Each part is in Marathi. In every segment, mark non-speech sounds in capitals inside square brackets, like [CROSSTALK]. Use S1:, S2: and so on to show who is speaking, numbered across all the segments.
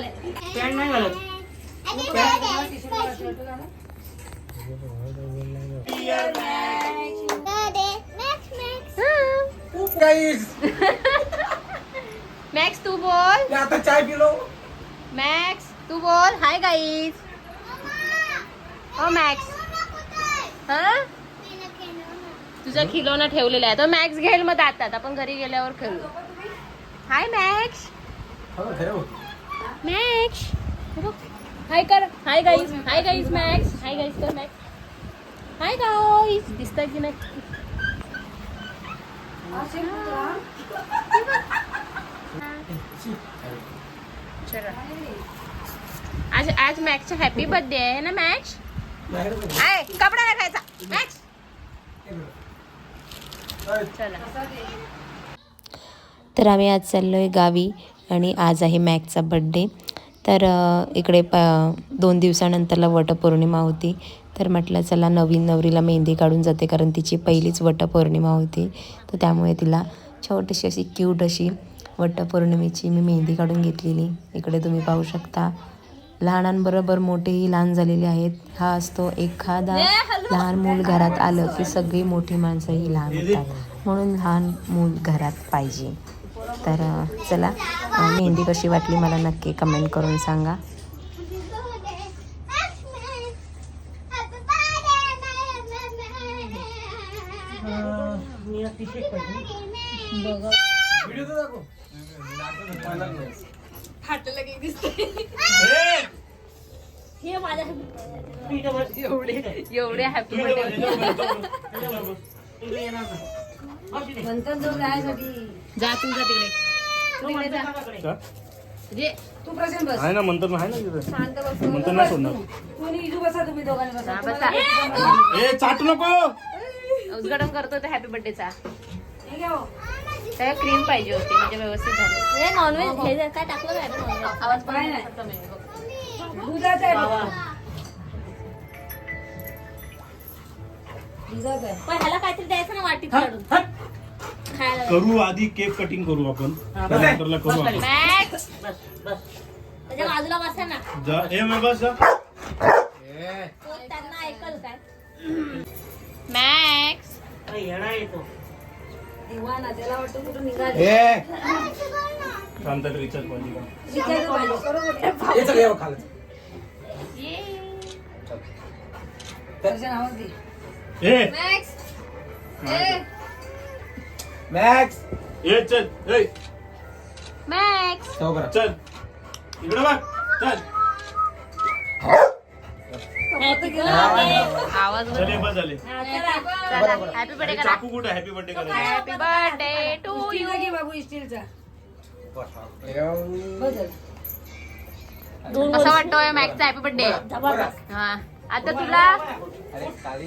S1: पॅन्ट नाही घालत.
S2: मॅक्स [LAUGHS] तू बोल.
S3: आता चाय पिलो.
S2: मॅक्स तू बोल. हाय गाईज हो मॅक्स हा तुझा खिलोना ठेवलेला आहे. तो मॅक्स घेईल मग दातात आपण घरी गेल्यावर खेळू. हाय मॅक्स मॅक्स हाय कर hi guys hi guys Max hi guys कर मॅक्स हाय गाईज दिसतंय की नाही आज आज मॅक्सचा हॅपी बर्थडे आहे ना मॅक्स आहे कपडा नाही खायचा. मॅक्स चला.
S4: तर आम्ही आज चाललो आहे गावी. आणि आज आहे मॅकचा बड्डे. तर इकडे प दोन दिवसानंतरला वटपौर्णिमा होती. तर म्हटलं चला नवीन नवरीला मेहंदी काढून जाते कारण तिची पहिलीच वटपौर्णिमा होती. तर त्यामुळे तिला छोटीशी अशी क्यूट अशी वटपौर्णिमेची मी मेहंदी काढून घेतलेली. इकडे तुम्ही पाहू शकता. लहानांबरोबर मोठेही लहान झालेले आहेत. हा असतो एखादा लहान मूल घरात आलं की सगळी मोठी माणसंही लहान होतात. म्हणून लहान मूल घरात पाहिजे. तर चला मेहंदी कशी वाटली मला नक्की कमेंट करून सांगा.
S2: एवढे एवढे [LAUGHS] हॅपी बर्थडे जा तू जा तिकडे. तू तिकडे जा. जे
S5: आहे ना मंतर आहे ना तिथे. मंतर नाही सोडणार.
S2: हा, बसा
S5: ए चाटू नको.
S2: उद्घाटन करतो ते हॅपी बर्थडेचा त्या क्रीम पाहिजे होती म्हणजे व्यवस्थित झालं. हे नॉनव्हेज हे काय टाकलं काय नॉनव्हेज आवाज पण नाही. कमी आहे बघ. पण ह्याला काहीतरी द्यायचं ना वाटीत काढून. खायला
S5: करू आधी केक कटिंग करू आपण. नंतरला करू आपण.
S2: मॅक्स
S1: बस बस.
S2: त्याच्या बाजूला बसा ना.
S5: जा. ए मग बस जा.
S2: तो त्यांना ऐकल काय? मॅक्स.
S3: ए.
S5: थांब तर रिचार्ज पाहिजे का?
S3: हे सगळे खाल
S5: ए.
S2: मॅक्स.
S3: मॅक्स
S5: ए चल ए.
S2: मॅक्स
S3: बरं.
S5: चल. इकडे बघ. चल.
S2: आवाज
S5: चल ए बस झाले.
S2: हॅपी बर्थडे करा.
S5: चाकू कुठे हॅपी बर्थडे करायला
S2: हॅपी बर्थडे टू यू कसा वाटतोय मॅक्सचा हॅपी बर्थडे हा. आता तुला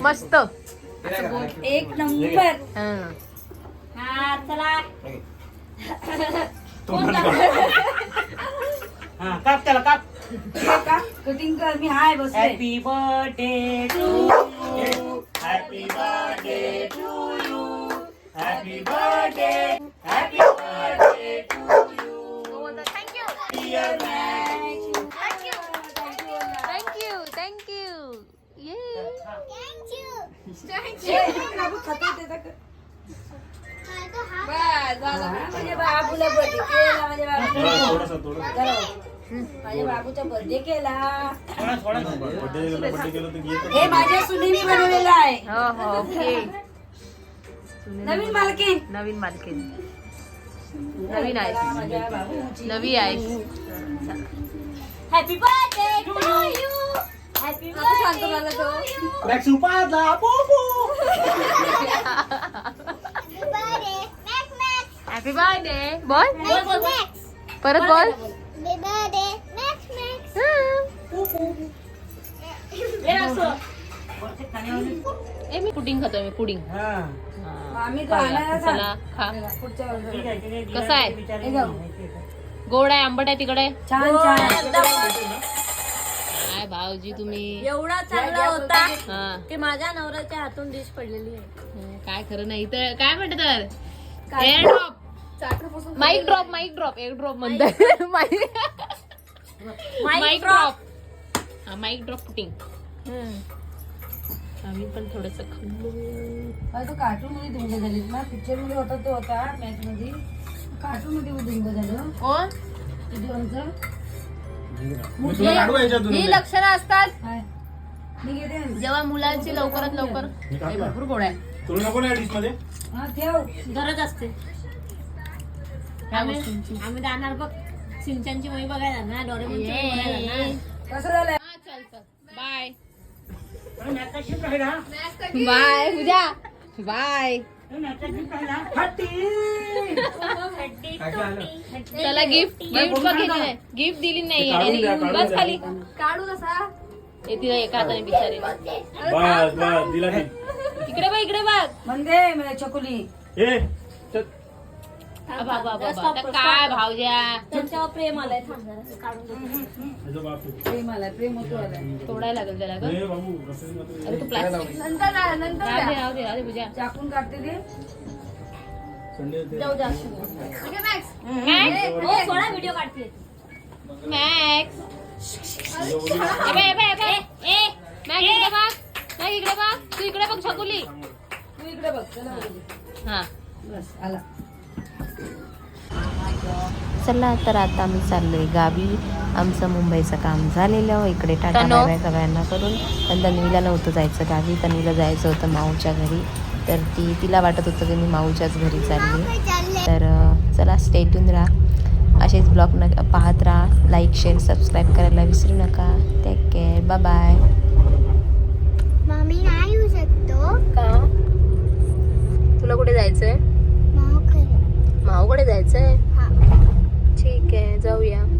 S2: मस्त.
S6: एक नंबर.
S2: हं.
S6: चला.
S1: हा काप त्याला काप.
S6: का कटिंग कर मी हाय बसले.
S1: Happy birthday to
S5: happy birthday to you happy birthday
S6: बाबूला birthday केला माझ्या बाबू माझ्या बाबूचा बर्थडे केला. हे माझ्या सुनीने बनवलेलं आहे.
S2: हो हो ओके.
S6: नवीन मालकीन
S2: नवीन मालकीन नवीन आहे.
S6: माझ्या बाबूची
S2: नवी आहे.
S6: Happy birthday to you happy birthday
S3: Max उपादला पोपो
S2: हॅपी बर्थडे बोल परत बोल ए मी पुडिंग खातोय मी पुडिंग
S1: हा.
S6: आम्ही तो.
S2: चला खा.
S6: पुढच्या वर्षी.
S2: कसं आहे?
S6: हे जाऊ.
S2: गोड आहे आंबट आहे तिकडे?
S6: छान छान.
S2: काय भाऊजी तुम्ही.
S7: एवढा चांगला होता
S2: हा.
S7: की माझ्या नवऱ्याच्या हातून डिश पडलेली आहे.
S2: हं, काय खरं नाही तर काय म्हणत तर? Air drop mic drop mic drop air drop म्हणतात. माईक ड्रॉप [LAUGHS] हा माईक ड्रॉप फुटिंग आम्ही पण थोडस खाल्लो.
S6: तो कार्टून मध्ये धुंग झालीत ना. पिक्चरमध्ये होता तो होता मॅच मध्ये. कार्टून मध्ये धुंग झालं.
S2: कोण? ही लक्षणं असतात. जेव्हा मुलांची लवकरात लवकर. हे. भरपूर गोड आहे.
S6: हा ठेव.
S7: गरज असते. आम्ही
S2: गोष्टींची
S7: आम्ही जाणार बघ. सिंचनची मूवी बघायला डोरेमोनची
S2: हा चल चल. बाय. Bye Puja bye. त्याला गिफ्ट गिफ्ट बघ नाही. गिफ्ट दिली नाही.
S5: काढून द्या, काढून
S2: बस
S5: द्या.
S2: खाली.
S6: काढू कसा?
S2: हे तिला एका हाताने बिचारी.
S5: बस बस दिला ती
S2: इकडे बघ इकडे बघ.
S6: म्हणते मला चकुली.
S5: ए
S2: काय भावज्या
S7: त्यांच्यावर प्रेम आलंय थांब जरा, काढून देते.
S5: याचं बाप आहे.
S6: प्रेम आलाय प्रेम होतो आलाय
S2: तोडायला लागेल त्याला ग.
S5: ए बाबू रस्त्याने मात्र
S2: अरे तू प्लास्टिक
S6: नंतर जा, नंतर
S2: राहू दे
S6: जा.
S2: राहू दे राहू दे पूजा.
S6: चाकून काढते ते.
S5: संडे होते.
S7: जाऊ द्या
S2: मॅक्स
S7: हो सोळा व्हिडिओ काढते.
S2: मॅक्स ए बे, ए बे, ए बे.
S7: ए
S2: मॅक्स इकडे बघ. मॅक्स इकडे बघ. तू इकडे बघ छकुली.
S6: तू इकडे बघ चला बघू.
S2: हा.
S6: बस आला.
S4: चला तर आता आम्ही चाललोय गावी. आमचं मुंबईचं काम झालेलं इकडे टाटा? बाय बाय सगळ्यांना करून. पण तन्वीला नव्हतं जायचं गावी. तन्वीला जायचं होतं माऊच्या घरी. तर ती तिला वाटत होतं की मी माऊच्याच घरी चालली. तर चला स्टेटून राहा. असेच ब्लॉग न पाहत राहा. लाईक शेअर सबस्क्राईब करायला विसरू नका. Take care bye bye
S8: mummy नाही येऊ शकतो.
S2: का? तुला कुठे जायचंय? माऊकडे जायचंय? जाऊया.